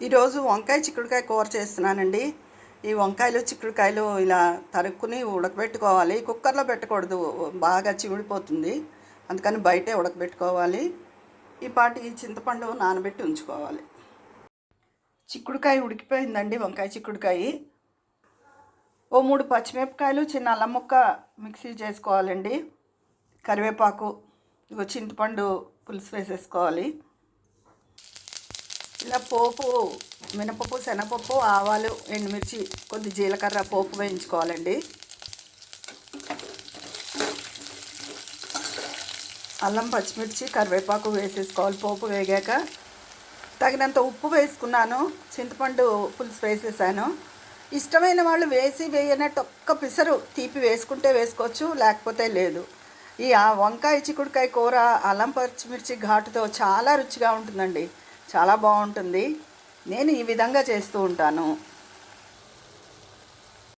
ఈరోజు వంకాయ చిక్కుడుకాయ కూర చేస్తున్నానండి. ఈ వంకాయలు చిక్కుడుకాయలు ఇలా తరుక్కుని ఉడకబెట్టుకోవాలి. కుక్కర్లో పెట్టకూడదు బాగా చిమిడిపోతుంది అందుకని బయటే ఉడకబెట్టుకోవాలి. ఈ పాటి చింతపండు నానబెట్టి ఉంచుకోవాలి. చిక్కుడుకాయ ఉడికిపోయిందండి వంకాయ చిక్కుడుకాయ. ఓ మూడు పచ్చిమిరపకాయలు చిన్న అల్లం ముక్క మిక్సీ చేసుకోవాలండి. కరివేపాకు ఇగో చింతపండు పులుసు వేసేసుకోవాలి. ఇలా పోపు మినపప్పు శనగపప్పు ఆవాలు ఎండుమిర్చి కొద్ది జీలకర్ర పోపు వేయించుకోవాలండి. అల్లం పచ్చిమిర్చి కరివేపాకు వేసేసుకోవాలి. పోపు వేగాక తగినంత ఉప్పు వేసుకున్నాను. చింతపండు పులుసు వేసేసాను. ఇష్టమైన వాళ్ళు వేసి వేయనట్టు ఒక్క పిసరు తీపి వేసుకుంటే వేసుకోవచ్చు లేకపోతే లేదు. ఈ ఆ వంకాయ చిక్కుడుకాయ కూర అల్లం పచ్చిమిర్చి ఘాటుతో చాలా రుచిగా ఉంటుందండి. చాలా బాగుంటుంది. నేను ఈ విధంగా చేస్తూ ఉంటాను.